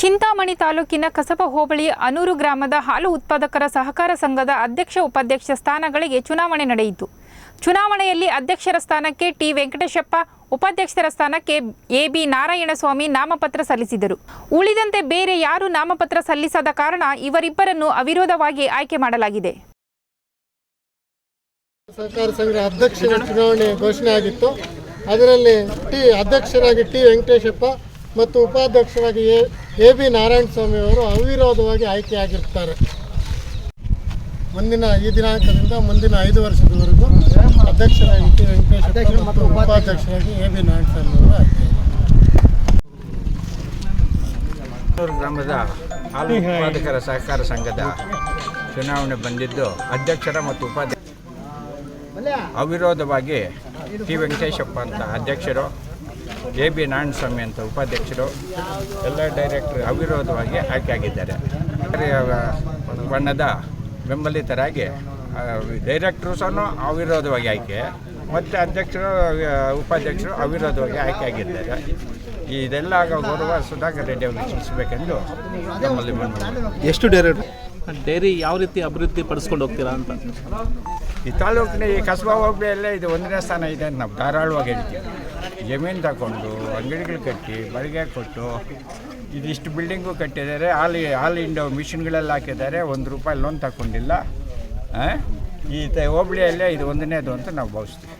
ಚಿಂತಾಮಣಿ ತಾಲೂಕಿನ ಕಸಬ ಹೋಬಳಿ ಅನೂರು ಗ್ರಾಮದ ಹಾಲು ಉತ್ಪಾದಕರ ಸಹಕಾರ ಸಂಘದ ಅಧ್ಯಕ್ಷ ಉಪಾಧ್ಯಕ್ಷ ಸ್ಥಾನಗಳಿಗೆ ಚುನಾವಣೆ ನಡೆಯಿತು. ಚುನಾವಣೆಯಲ್ಲಿ ಅಧ್ಯಕ್ಷರ ಸ್ಥಾನಕ್ಕೆ ಟಿ ವೆಂಕಟೇಶಪ್ಪ, ಉಪಾಧ್ಯಕ್ಷರ ಸ್ಥಾನಕ್ಕೆ ಎ ನಾರಾಯಣಸ್ವಾಮಿ ನಾಮಪತ್ರ ಸಲ್ಲಿಸಿದರು. ಉಳಿದಂತೆ ಬೇರೆ ಯಾರೂ ನಾಮಪತ್ರ ಸಲ್ಲಿಸದ ಕಾರಣ ಇವರಿಬ್ಬರನ್ನು ಅವಿರೋಧವಾಗಿ ಆಯ್ಕೆ ಮಾಡಲಾಗಿದೆ. ಸಹಕಾರ ಸಂಘ ಅಧ್ಯಕ್ಷರ ಚುನಾವಣೆ ಘೋಷಣೆ ಅದರಲ್ಲಿ ಟಿ ಅಧ್ಯಕ್ಷರಾಗಿ ಟಿ ವೆಂಕಟೇಶಪ್ಪ ಮತ್ತು ಉಪಾಧ್ಯಕ್ಷರಾಗಿ ಎ ಬಿ ನಾರಾಯಣ ಸ್ವಾಮಿ ಅವರು ಅವಿರೋಧವಾಗಿ ಆಯ್ಕೆಯಾಗಿರ್ತಾರೆ. ಮುಂದಿನ ಈ ದಿನಾಂಕದಿಂದ ಮುಂದಿನ ಐದು ವರ್ಷದವರೆಗೂ ಅಧ್ಯಕ್ಷರಾಗಿ ಟಿ ವೆಂಕಟೇಶ್ ಮತ್ತು ಉಪಾಧ್ಯಕ್ಷರಾಗಿ ಎ ಬಿ ನಾರಾಯಣ ಸ್ವಾಮಿ ಅವರು ಆಯ್ಕೆ. ಗ್ರಾಮದ ಹಾಲು ಉತ್ಪಾದಕರ ಸಹಕಾರ ಸಂಘದ ಚುನಾವಣೆ ಬಂದಿದ್ದು ಅಧ್ಯಕ್ಷರ ಮತ್ತು ಉಪಾಧ್ಯಕ್ಷ ಅವಿರೋಧವಾಗಿ ಟಿ ವೆಂಕಟೇಶಪ್ಪ ಅಂತ ಅಧ್ಯಕ್ಷರು ಎ ಬಿ ನಾರಾಯಣಸ್ವಾಮಿ ಅಂತ ಉಪಾಧ್ಯಕ್ಷರು ಎಲ್ಲ ಡೈರೆಕ್ಟರ್ ಅವಿರೋಧವಾಗಿ ಆಯ್ಕೆಯಾಗಿದ್ದಾರೆ ಬಣ್ಣದ ಬೆಂಬಲಿತರಾಗಿ ಡೈರೆಕ್ಟ್ರು ಸಹ ಅವಿರೋಧವಾಗಿ ಆಯ್ಕೆ ಮತ್ತು ಅಧ್ಯಕ್ಷರು ಉಪಾಧ್ಯಕ್ಷರು ಅವಿರೋಧವಾಗಿ ಆಯ್ಕೆಯಾಗಿದ್ದಾರೆ ಇದೆಲ್ಲ ಗೌರವ ಸುಧಾಕರ್ ರೆಡ್ಡಿ ಅವರಿಗೆ ಸಲ್ಲಿಸಬೇಕೆಂದು ನಮ್ಮಲ್ಲಿ ಮನವಿ. ಎಷ್ಟು ಡೈರೆಕ್ಟ್ ಡೈರಿ ಯಾವ ರೀತಿ ಅಭಿವೃದ್ಧಿ ಪಡಿಸ್ಕೊಂಡು ಹೋಗ್ತೀರಾ ಅಂತ? ಈ ತಾಲೂಕಿನ ಈ ಕಸಬಾ ಹೋಬಳಿಯಲ್ಲೇ ಇದು ಒಂದನೇ ಸ್ಥಾನ ಇದೆ ಅಂತ ನಾವು ಧಾರಾಳವಾಗಿ ಹೇಳ್ತೀವಿ. ಜಮೀನು ತಗೊಂಡು ಅಂಗಡಿಗಳು ಕಟ್ಟಿ, ಬಾಡಿಗೆ ಕೊಟ್ಟು ಇದಿಷ್ಟು ಬಿಲ್ಡಿಂಗು ಕಟ್ಟಿದ್ದಾರೆ. ಆಲ್ ಆಲ್ ಇಂಡೋ ಮಿಷಿನ್ಗಳೆಲ್ಲ ಹಾಕಿದ್ದಾರೆ. ಒಂದು ರೂಪಾಯಿ ಲೋನ್ ತಗೊಂಡಿಲ್ಲ? ಈ ಹೋಬಳಿಯಲ್ಲೇ ಇದು ಒಂದನೇದು ಅಂತ ನಾವು ಭಾವಿಸ್ತೀವಿ.